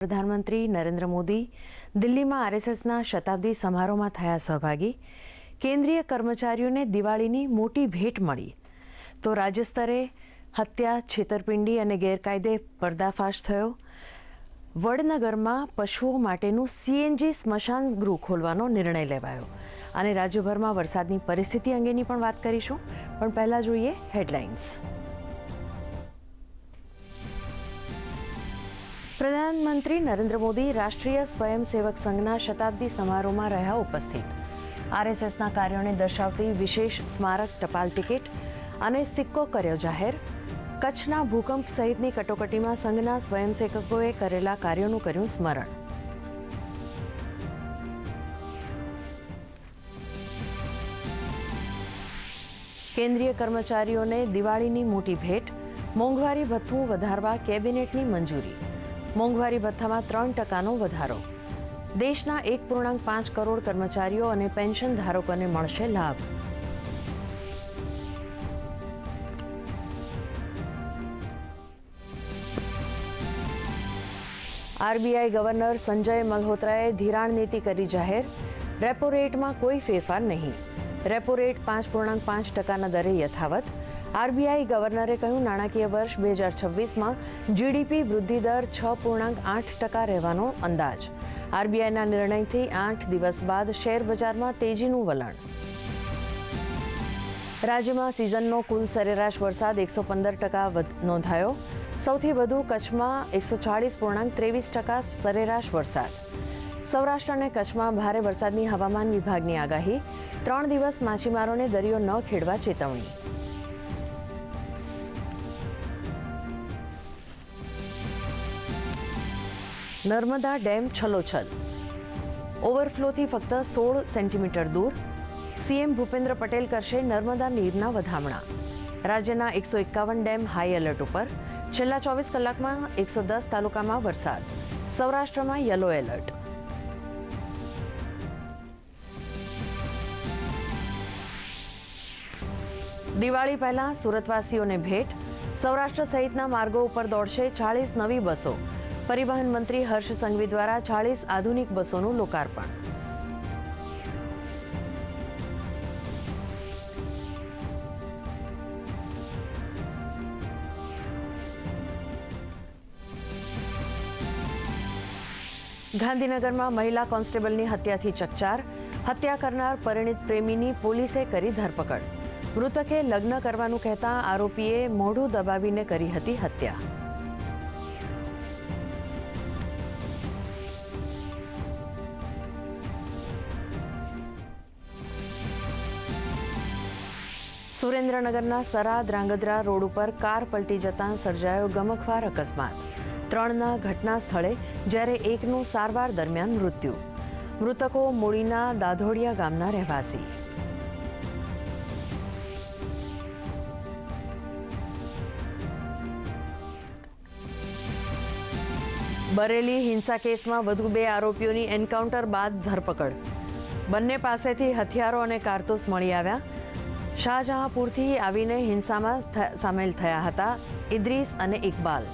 પ્રધાનમંત્રી નરેન્દ્ર મોદી દિલ્હીમાં આરએસએસના શતાબ્દી સમારોહમાં થયા સહભાગી. કેન્દ્રીય કર્મચારીઓને દિવાળીની મોટી ભેટ મળી. તો રાજ્ય સ્તરે હત્યા, છેતરપિંડી અને ગેરકાયદે પર્દાફાશ થયો. વડનગરમાં પશુઓ માટેનું સીએનજી સ્મશાન ગૃહ ખોલવાનો નિર્ણય લેવાયો. અને રાજ્યભરમાં વરસાદની પરિસ્થિતિ અંગેની પણ વાત કરીશું. પણ પહેલાં જોઈએ હેડલાઇન્સ. પ્રધાનમંત્રી નરેન્દ્ર મોદી રાષ્ટ્રીય સ્વયંસેવક સંઘના શતાબ્દી સમારોહમાં રહ્યા ઉપસ્થિત. આરએસએસના કાર્યોને દર્શાવતી વિશેષ સ્મારક ટપાલ ટિકિટ અને સિક્કો કર્યો જાહેર. કચ્છના ભૂકંપ સહિતની કટોકટીમાં સંઘના સ્વયંસેવકોએ કરેલા કાર્યોનું કર્યું સ્મરણ. કેન્દ્રીય કર્મચારીઓને દિવાળીની મોટી ભેટ, મોંઘવારી ભથ્થું વધારવા કેબિનેટની મંજૂરી. મોંઘવારી ભથ્થામાં ત્રણ ટકાનો વધારો. દેશના એક પૂર્ણાંક પાંચ કરોડ કર્મચારીઓ અને પેન્શન ધારકોને મળશે લાભ. આરબીઆઈ ગવર્નર સંજય મલ્હોત્રાએ ધિરાણ નીતિ કરી જાહેર. રેપો રેટમાં કોઈ ફેરફાર નહીં. રેપો રેટ પાંચ પૂર્ણાંક પાંચ ટકાના દરે યથાવત. આરબીઆઈ ગવર્નરે કહ્યું, નાણાકીય વર્ષ બે હજાર છવ્વીસમાં જીડીપી વૃદ્ધિ દર છ પૂર્ણાંક આઠ ટકા રહેવાનો અંદાજ. આરબીઆઈના નિર્ણયથી આઠ દિવસ બાદ શેર બજારમાં તેજીનું વલણ. રાજ્યમાં સિઝનનો કુલ સરેરાશ વરસાદ એકસો પંદર ટકા નોંધાયો. સૌથી વધુ કચ્છમાં એકસો ચાળીસ પૂર્ણાંક ત્રેવીસ ટકા સરેરાશ વરસાદ. સૌરાષ્ટ્ર અને કચ્છમાં ભારે વરસાદની હવામાન વિભાગની આગાહી. ત્રણ દિવસ માછીમારોને દરિયો ન ખેડવા ચેતવણી. નર્મદા ડેમ છલોછલ. ઓવરફ્લોથી ફક્ત સોળ સેન્ટીમીટર દૂર. સીએમ ભૂપેન્દ્ર પટેલ કરશે નર્મદા નીરના વધામણા. રાજ્યના એકસો એકાવન ડેમ હાઈ એલર્ટ ઉપર. છેલ્લા ચોવીસ કલાકમાં એકસો દસ તાલુકામાં વરસાદ. સૌરાષ્ટ્રમાં યલો એલર્ટ. દિવાળી પહેલા સુરતવાસીઓને ભેટ. સૌરાષ્ટ્ર સહિતના માર્ગો ઉપર દોડશે ચાળીસ નવી બસો. પરિવહન મંત્રી હર્ષ સંઘવી દ્વારા ચાળીસ આધુનિક બસોનું લોકાર્પણ. ગાંધીનગરમાં મહિલા કોન્સ્ટેબલની હત્યાથી ચકચાર. હત્યા કરનાર પરિણીત પ્રેમીની પોલીસે કરી ધરપકડ. મૃતકે લગ્ન કરવાનું કહેતા આરોપીએ મોઢું દબાવીને કરી હતી હત્યા. સુરેન્દ્રનગરના સરા દ્રાંગધ્રા રોડ ઉપર કાર પલટી જતાં સર્જાયો ગમખવાર અકસ્માત. ત્રણના ઘટના સ્થળે જ્યારે એકનું સારવાર દરમિયાન મૃત્યુ. મૃતકો મૂળીના દાધોડિયા ગામના રહેવાસી. બરેલી હિંસા કેસમાં વધુ બે આરોપીઓની એન્કાઉન્ટર બાદ ધરપકડ. બંને પાસેથી હથિયારો અને કારતૂસ મળી આવ્યા. શાહજહાંપુરથી આવીને હિંસામાં સામેલ થયા હતા. ઇદ્રીસ અને ઇકબાલ